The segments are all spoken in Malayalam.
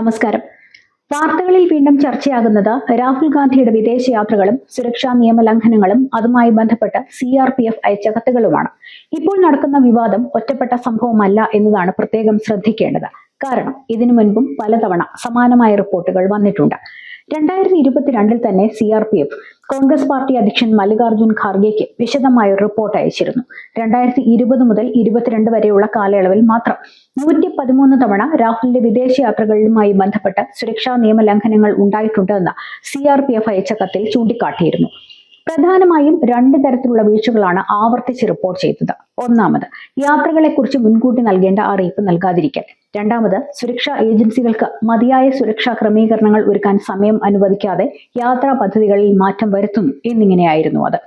നമസ്കാരം. വാർത്തകളിൽ വീണ്ടും ചർച്ചയാകുന്നത് രാഹുൽ ഗാന്ധിയുടെ വിദേശയാത്രകളും സുരക്ഷാ നിയമലംഘനങ്ങളും അതുമായി ബന്ധപ്പെട്ട് സി ആർ പി എഫ് അയച്ച കത്തുകളുമാണ്. ഇപ്പോൾ നടക്കുന്ന വിവാദം ഒറ്റപ്പെട്ട സംഭവമല്ല എന്നതാണ് പ്രത്യേകം ശ്രദ്ധിക്കേണ്ടത്. കാരണം ഇതിനു മുൻപും പലതവണ സമാനമായ റിപ്പോർട്ടുകൾ വന്നിട്ടുണ്ട്. രണ്ടായിരത്തി ഇരുപത്തിരണ്ടിൽ തന്നെ C R P F Congress party അധ്യക്ഷൻ മല്ലികാർജുൻ ഖാർഗെക്ക് വിശദമായ റിപ്പോർട്ട് അയച്ചിരുന്നു. രണ്ടായിരത്തി ഇരുപത് മുതൽ ഇരുപത്തിരണ്ട് വരെയുള്ള കാലയളവിൽ മാത്രം നൂറ്റി പതിമൂന്ന് തവണ രാഹുലിന്റെ വിദേശയാത്രകളുമായി ബന്ധപ്പെട്ട് സുരക്ഷാ നിയമ ലംഘനങ്ങൾ ഉണ്ടായിട്ടുണ്ടെന്ന് സി ആർ പി എഫ് അയച്ച കത്തിൽ ചൂണ്ടിക്കാട്ടിയിരുന്നു. പ്രധാനമായും രണ്ട് തരത്തിലുള്ള വീഴ്ചകളാണ് ആവർത്തിച്ച് റിപ്പോർട്ട് ചെയ്തത്. ഒന്നാമത് യാത്രകളെക്കുറിച്ച് മുൻകൂട്ടി നൽകേണ്ട അറിയിപ്പ് നൽകാതിരിക്കൽ. രണ്ടാമത് സുരക്ഷാ ഏജൻസികൾക്ക് മതിയായ സുരക്ഷാ ക്രമീകരണങ്ങൾ ഒരുക്കാൻ സമയം അനുവദിക്കാതെ യാത്രാ പദ്ധതികളിൽ മാറ്റം വരുത്തുന്നു. എന്നിങ്ങനെയായിരുന്നു അത്.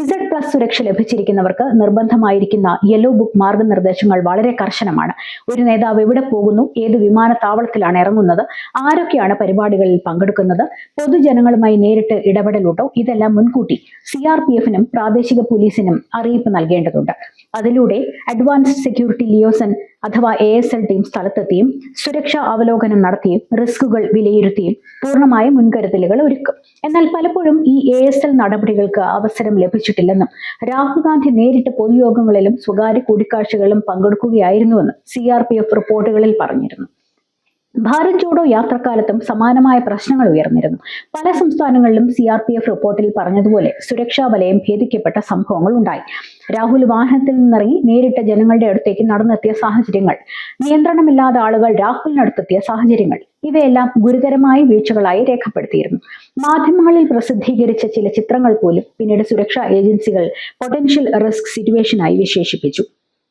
ഇസഡ് പ്ലസ് സുരക്ഷ ലഭിച്ചിരിക്കുന്നവർക്ക് നിർബന്ധമായിരിക്കുന്ന യെല്ലോ ബുക്ക് മാർഗനിർദ്ദേശങ്ങൾ വളരെ കർശനമാണ്. ഒരു നേതാവ് എവിടെ പോകുന്നു? ഏത് വിമാനത്താവളത്തിലാണ് ഇറങ്ങുന്നത്? ആരൊക്കെയാണ് പരിപാടികളിൽ പങ്കെടുക്കുന്നത്? പൊതുജനങ്ങളുമായി നേരിട്ട് ഇടപെടലുണ്ടോ? ഇതെല്ലാം മുൻകൂട്ടി സി ആർ പി എഫിനും പ്രാദേശിക പോലീസിനും അറിയിപ്പ് നൽകേണ്ടതുണ്ട്. അതിലൂടെ അഡ്വാൻസ്ഡ് സെക്യൂരിറ്റി ലിയോസൺ അഥവാ എ എസ് എൽ ടീം സ്ഥലത്തെത്തിയും സുരക്ഷാ അവലോകനം നടത്തിയും റിസ്കുകൾ വിലയിരുത്തിയും പൂർണമായ മുൻകരുതലുകൾ ഒരുക്കും. എന്നാൽ പലപ്പോഴും ഈ എ എസ് എൽ നടപടികൾക്ക് അവസരം ലഭിച്ചിട്ടില്ലെന്നും രാഹുൽ ഗാന്ധി നേരിട്ട് പൊതുയോഗങ്ങളിലും സ്വകാര്യ കൂടിക്കാഴ്ചകളിലും പങ്കെടുക്കുകയായിരുന്നുവെന്നും സി ആർ പി എഫ് റിപ്പോർട്ടുകളിൽ പറഞ്ഞിരുന്നു. ഭാരത് ജോഡോ യാത്രക്കാലത്തും സമാനമായ പ്രശ്നങ്ങൾ ഉയർന്നിരുന്നു. പല സംസ്ഥാനങ്ങളിലും സി ആർ പി എഫ് റിപ്പോർട്ടിൽ പറഞ്ഞതുപോലെ സുരക്ഷാ വലയം ഭേദിക്കപ്പെട്ട സംഭവങ്ങൾ ഉണ്ടായി. രാഹുൽ വാഹനത്തിൽ നിന്നിറങ്ങി നേരിട്ട ജനങ്ങളുടെ അടുത്തേക്ക് നടന്നെത്തിയ സാഹചര്യങ്ങൾ നിയന്ത്രണമില്ലാത്ത ആളുകൾ രാഹുലിനടുത്തെത്തിയ സാഹചര്യങ്ങൾ ഇവയെല്ലാം ഗുരുതരമായ വീഴ്ചകളായി രേഖപ്പെടുത്തിയിരുന്നു. മാധ്യമങ്ങളിൽ പ്രസിദ്ധീകരിച്ച ചില ചിത്രങ്ങൾ പോലും പിന്നീട് സുരക്ഷാ ഏജൻസികൾ പൊട്ടൻഷ്യൽ റിസ്ക് സിറ്റുവേഷനായി വിശേഷിപ്പിച്ചു.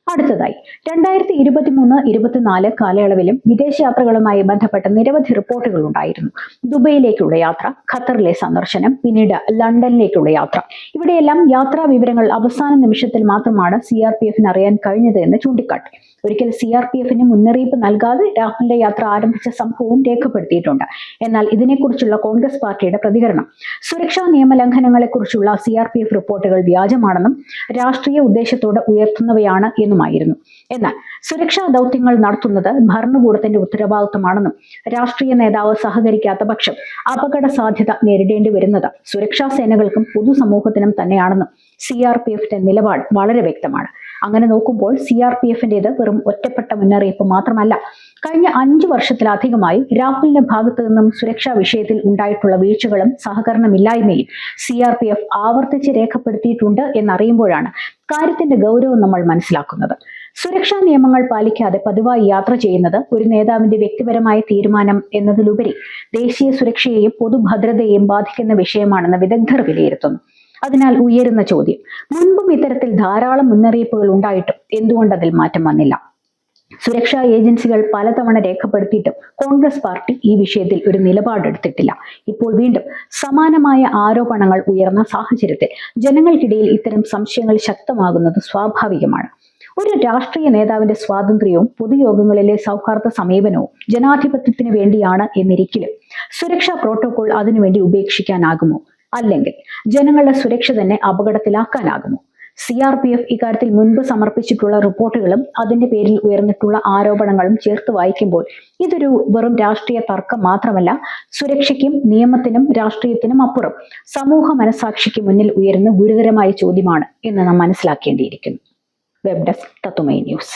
അടുത്തതായി രണ്ടായിരത്തി ഇരുപത്തി മൂന്ന് ഇരുപത്തിനാല് കാലയളവിലും വിദേശയാത്രകളുമായി ബന്ധപ്പെട്ട നിരവധി റിപ്പോർട്ടുകൾ ഉണ്ടായിരുന്നു. ദുബൈയിലേക്കുള്ള യാത്ര ഖത്തറിലെ സന്ദർശനം പിന്നീട് ലണ്ടനിലേക്കുള്ള യാത്ര. ഇവിടെയെല്ലാം യാത്രാ വിവരങ്ങൾ അവസാന നിമിഷത്തിൽ മാത്രമാണ് സി ആർ പി എഫിന് അറിയാൻ കഴിഞ്ഞത് എന്ന് ചൂണ്ടിക്കാട്ടി. ഒരിക്കൽ സി ആർ പി എഫിന് മുന്നറിയിപ്പ് നൽകാതെ രാഹുലിന്റെ യാത്ര ആരംഭിച്ച സംഭവവും രേഖപ്പെടുത്തിയിട്ടുണ്ട്. എന്നാൽ ഇതിനെക്കുറിച്ചുള്ള കോൺഗ്രസ് പാർട്ടിയുടെ പ്രതികരണം സുരക്ഷാ നിയമലംഘനങ്ങളെക്കുറിച്ചുള്ള സി ആർ പി എഫ് റിപ്പോർട്ടുകൾ വ്യാജമാണെന്നും രാഷ്ട്രീയ ഉദ്ദേശത്തോടെ ഉയർത്തുന്നവയാണ് എന്നുമായിരുന്നു എന്നാൽ സുരക്ഷാ ദൗത്യങ്ങൾ നടത്തുന്നത് ഭരണകൂടത്തിന്റെ ഉത്തരവാദിത്തമാണെന്നും രാഷ്ട്രീയ നേതാവ് സഹകരിക്കാത്ത പക്ഷം അപകട സാധ്യത നേരിടേണ്ടി വരുന്നത് സുരക്ഷാ സേനകൾക്കും പൊതുസമൂഹത്തിനും തന്നെയാണെന്നും സി ആർ പി എഫിന്റെ നിലപാട് വളരെ വ്യക്തമാണ്. അങ്ങനെ നോക്കുമ്പോൾ സി ആർ പി എഫിന്റെത് വെറും ഒറ്റപ്പെട്ട മുന്നറിയിപ്പ് മാത്രമല്ല കഴിഞ്ഞ അഞ്ചു വർഷത്തിലധികമായി രാഹുലിന്റെ ഭാഗത്തു നിന്നും സുരക്ഷാ വിഷയത്തിൽ ഉണ്ടായിട്ടുള്ള വീഴ്ചകളും സഹകരണമില്ലായ്മയും സി ആർ പി എഫ് ആവർത്തിച്ച് രേഖപ്പെടുത്തിയിട്ടുണ്ട് എന്നറിയുമ്പോഴാണ് കാര്യത്തിന്റെ ഗൗരവം നമ്മൾ മനസ്സിലാക്കുന്നത്. സുരക്ഷാ നിയമങ്ങൾ പാലിക്കാതെ പതിവായി യാത്ര ചെയ്യുന്നത് ഒരു നേതാവിന്റെ വ്യക്തിപരമായ തീരുമാനം എന്നതിലുപരി ദേശീയ സുരക്ഷയെയും പൊതുഭദ്രതയെയും ബാധിക്കുന്ന വിഷയമാണെന്ന് വിദഗ്ധർ വിലയിരുത്തുന്നു. അതിനാൽ ഉയരുന്ന ചോദ്യം. മുൻപും ഇത്തരത്തിൽ ധാരാളം മുന്നറിയിപ്പുകൾ ഉണ്ടായിട്ടും എന്തുകൊണ്ട് അതിൽ മാറ്റം വന്നില്ല? സുരക്ഷാ ഏജൻസികൾ പലതവണ രേഖപ്പെടുത്തിയിട്ടും കോൺഗ്രസ് പാർട്ടി ഈ വിഷയത്തിൽ ഒരു നിലപാടെടുത്തിട്ടില്ല ഇപ്പോൾ വീണ്ടും സമാനമായ ആരോപണങ്ങൾ ഉയർന്ന സാഹചര്യത്തിൽ ജനങ്ങൾക്കിടയിൽ ഇത്തരം സംശയങ്ങൾ ശക്തമാകുന്നത് സ്വാഭാവികമാണ്. ഒരു രാഷ്ട്രീയ നേതാവിന്റെ സ്വാതന്ത്ര്യവും പൊതുയോഗങ്ങളിലെ സൗഹാർദ്ദ സമീപനവും ജനാധിപത്യത്തിന് വേണ്ടിയാണ് എന്നിരിക്കലും സുരക്ഷാ പ്രോട്ടോകോൾ അതിനുവേണ്ടി ഉപേക്ഷിക്കാനാകുമോ? അല്ലെങ്കിൽ ജനങ്ങളുടെ സുരക്ഷ തന്നെ അപകടത്തിലാക്കാനാകുമോ? സി ആർ പി എഫ് ഇക്കാര്യത്തിൽ മുൻപ് സമർപ്പിച്ചിട്ടുള്ള റിപ്പോർട്ടുകളും അതിന്റെ പേരിൽ ഉയർന്നിട്ടുള്ള ആരോപണങ്ങളും ചേർത്ത് വായിക്കുമ്പോൾ ഇതൊരു വെറും രാഷ്ട്രീയ തർക്കം മാത്രമല്ല സുരക്ഷയ്ക്കും നിയമത്തിനും രാഷ്ട്രീയത്തിനും അപ്പുറം സമൂഹ മനസാക്ഷിക്ക് മുന്നിൽ ഉയരുന്ന ഗുരുതരമായ ചോദ്യമാണ് എന്ന് നാം മനസ്സിലാക്കേണ്ടിയിരിക്കുന്നു. വെബ് ഡെസ്ക് തത്തുമൈ ന്യൂസ്